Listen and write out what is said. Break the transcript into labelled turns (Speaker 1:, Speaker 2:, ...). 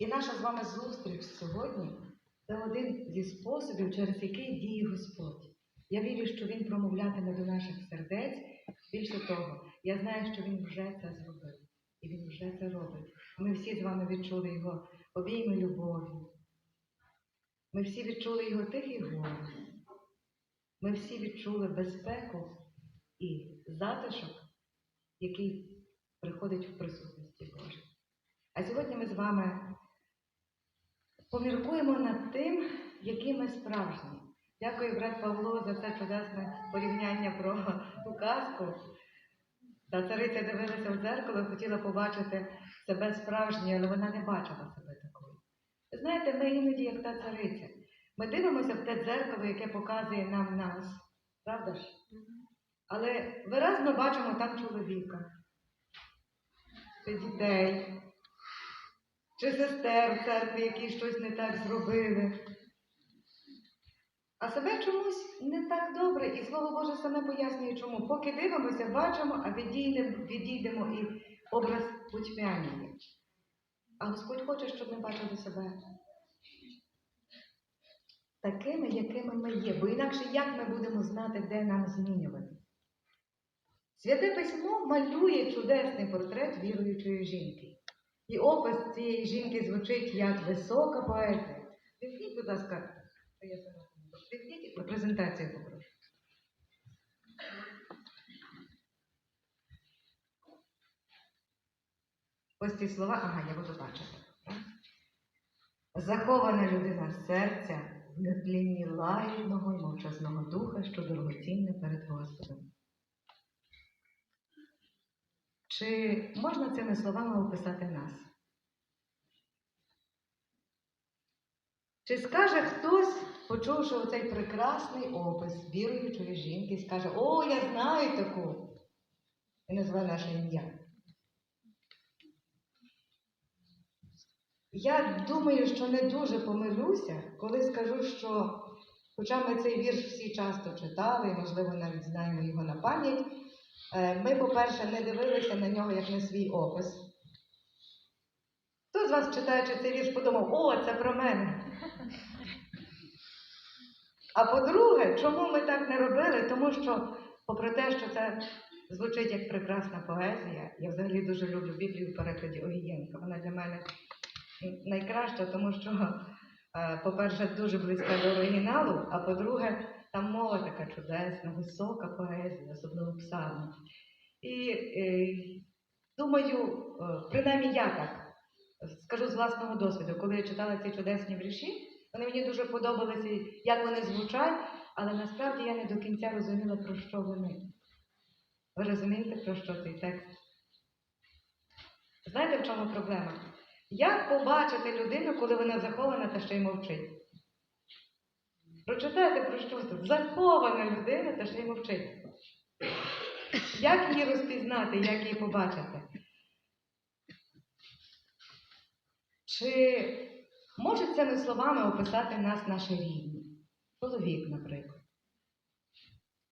Speaker 1: І наша з вами зустріч сьогодні це один зі способів, через який діє Господь. Я вірю, що Він промовлятиме до наших сердець. Більше того, я знаю, що Він вже це зробив. І Він вже це робить. Ми всі з вами відчули Його обійми любові. Ми всі відчули Його тихий голос. Ми всі відчули безпеку і затишок, який приходить в присутності Божій. А сьогодні ми з вами поміркуємо над тим, які ми справжні. Дякую, брат Павло, за це чудесне порівняння про ту казку. Та цариця дивилася в дзеркало хотіла побачити себе справжньою, але вона не бачила себе такою. Знаєте, ми іноді як та цариця. Ми дивимося в те дзеркало, яке показує нам нас. Правда ж? Але виразно бачимо там чоловіка, дітей, чи сестер в церкві, які щось не так зробили. А себе чомусь не так добре, і Слово Боже саме пояснює, чому. Поки дивимося, бачимо, а відійдемо, і образ потьмяніє. А Господь хоче, щоб ми бачили себе такими, якими ми є. Бо інакше як ми будемо знати, де нам змінювати? Святе письмо малює чудесний портрет віруючої жінки. І опис цієї жінки звучить як висока поетка. Візьміть, будь ласка, Візьміть презентацію попрошу. Ось ці слова, ага, я буду бачити. Захована людина серця в нетлінні лагідного і мовчазного духа, що дорогоцінне перед Господом. Чи можна цими словами описати нас? Чи скаже хтось, почувши оцей прекрасний опис віруючої жінки, скаже, о, я знаю таку, і назве наше ім'я. Я думаю, що не дуже помилюся, коли скажу, що, хоча ми цей вірш всі часто читали, і, можливо, навіть знаємо його на пам'ять, ми, по-перше, не дивилися на нього як на свій опис. Хто з вас, читаючи цей вірш, подумав, о, це про мене? А по-друге, чому ми так не робили? Тому що, попри те, що це звучить як прекрасна поезія, я взагалі дуже люблю Біблію в перекладі Огієнка. Вона для мене найкраща, тому що, е, по-перше, дуже близька до оригіналу, а по-друге, там мова така чудесна, висока поезія, особливо псалми. І е, думаю, е, принаймні я так скажу з власного досвіду, коли я читала ці чудесні вірші, вони мені дуже подобалися, як вони звучать, але насправді я не до кінця розуміла, про що вони. Ви розумієте, про що цей текст? Знаєте, в чому проблема? Як побачити людину, коли вона захована та ще й мовчить? Прочитайте про що тут? Захована людина та ще й мовчить. Як її розпізнати, як її побачити? Чи може цими словами описати нас наші рідні? Чоловік, наприклад.